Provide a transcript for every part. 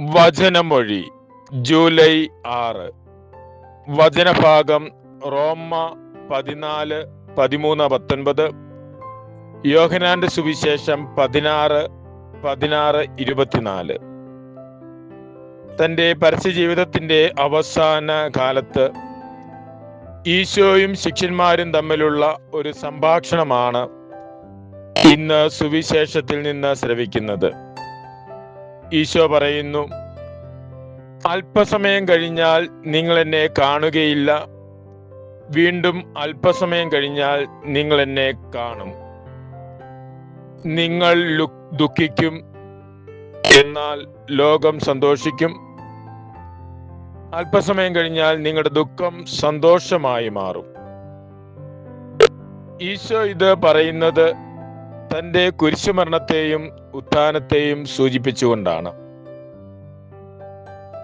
വചനമൊഴി July ആറ്. വചനഭാഗം റോമ പതിനാല് പതിമൂന്ന് പത്തൊൻപത്. യോഹനാന്റെ സുവിശേഷം പതിനാറ് പതിനാറ് ഇരുപത്തിനാല്. തന്റെ പരസ്യജീവിതത്തിന്റെ അവസാന കാലത്ത് ഈശോയും ശിഷ്യന്മാരും തമ്മിലുള്ള ഒരു സംഭാഷണമാണ് ഇന്ന് സുവിശേഷത്തിൽ നിന്ന് ശ്രവിക്കുന്നത്. ഈശോ പറയുന്നു അല്പസമയം കഴിഞ്ഞാൽ നിങ്ങൾ എന്നെ കാണുകയില്ല. വീണ്ടും അല്പസമയം കഴിഞ്ഞാൽ നിങ്ങൾ എന്നെ കാണും. നിങ്ങൾ ദുഃഖിക്കും എന്നാൽ ലോകം സന്തോഷിക്കും. അല്പസമയം കഴിഞ്ഞാൽ നിങ്ങളുടെ ദുഃഖം സന്തോഷമായി മാറും. ഈശോ ഇത് പറയുന്നത് തന്റെ കുരിശുമരണത്തെയും ഉത്ഥാനത്തെയും സൂചിപ്പിച്ചുകൊണ്ടാണ്.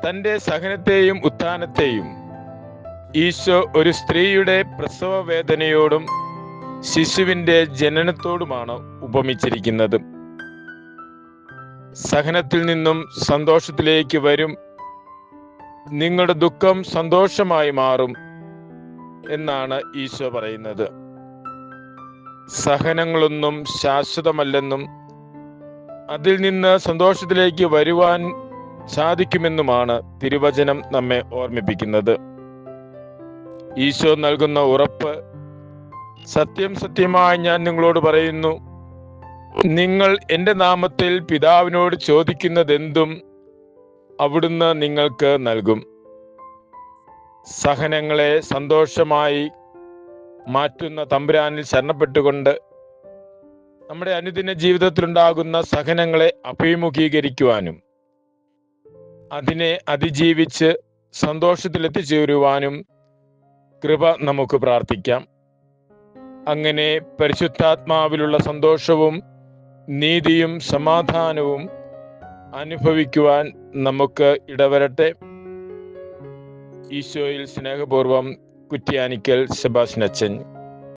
തന്റെ സഹനത്തെയും ഉത്ഥാനത്തെയും ഈശോ ഒരു സ്ത്രീയുടെ പ്രസവ വേദനയോടും ശിശുവിന്റെ ജനനത്തോടുമാണ് ഉപമിച്ചിരിക്കുന്നത്. സഹനത്തിൽ നിന്നും സന്തോഷത്തിലേക്ക് വരും. നിങ്ങളുടെ ദുഃഖം സന്തോഷമായി മാറും എന്നാണ് ഈശോ പറയുന്നത്. സഹനങ്ങളൊന്നും ശാശ്വതമല്ലെന്നും അതിൽ നിന്ന് സന്തോഷത്തിലേക്ക് വരുവാൻ സാധിക്കുമെന്നുമാണ് തിരുവചനം നമ്മെ ഓർമ്മിപ്പിക്കുന്നത്. ഈശോ നൽകുന്ന ഉറപ്പ് സത്യം സത്യമായി ഞാൻ നിങ്ങളോട് പറയുന്നു. നിങ്ങൾ എന്റെ നാമത്തിൽ പിതാവിനോട് ചോദിക്കുന്നതെന്തും അവിടുന്ന് നിങ്ങൾക്ക് നൽകും. സഹനങ്ങളെ സന്തോഷമായി മാറ്റുന്ന തമ്പുരാനിൽ ശരണപ്പെട്ടുകൊണ്ട് നമ്മുടെ അനുദിന ജീവിതത്തിലുണ്ടാകുന്ന സഹനങ്ങളെ അഭിമുഖീകരിക്കുവാനും അതിനെ അതിജീവിച്ച് സന്തോഷത്തിലെത്തിച്ചേരുവാനും കൃപ നമുക്ക് പ്രാർത്ഥിക്കാം. അങ്ങനെ പരിശുദ്ധാത്മാവിലുള്ള സന്തോഷവും നീതിയും സമാധാനവും അനുഭവിക്കുവാൻ നമുക്ക് ഇടവരട്ടെ. ഈശോയിൽ സ്നേഹപൂർവം കുറ്റ്യാനിക്കൽ സെബാസ്നച്ചൻ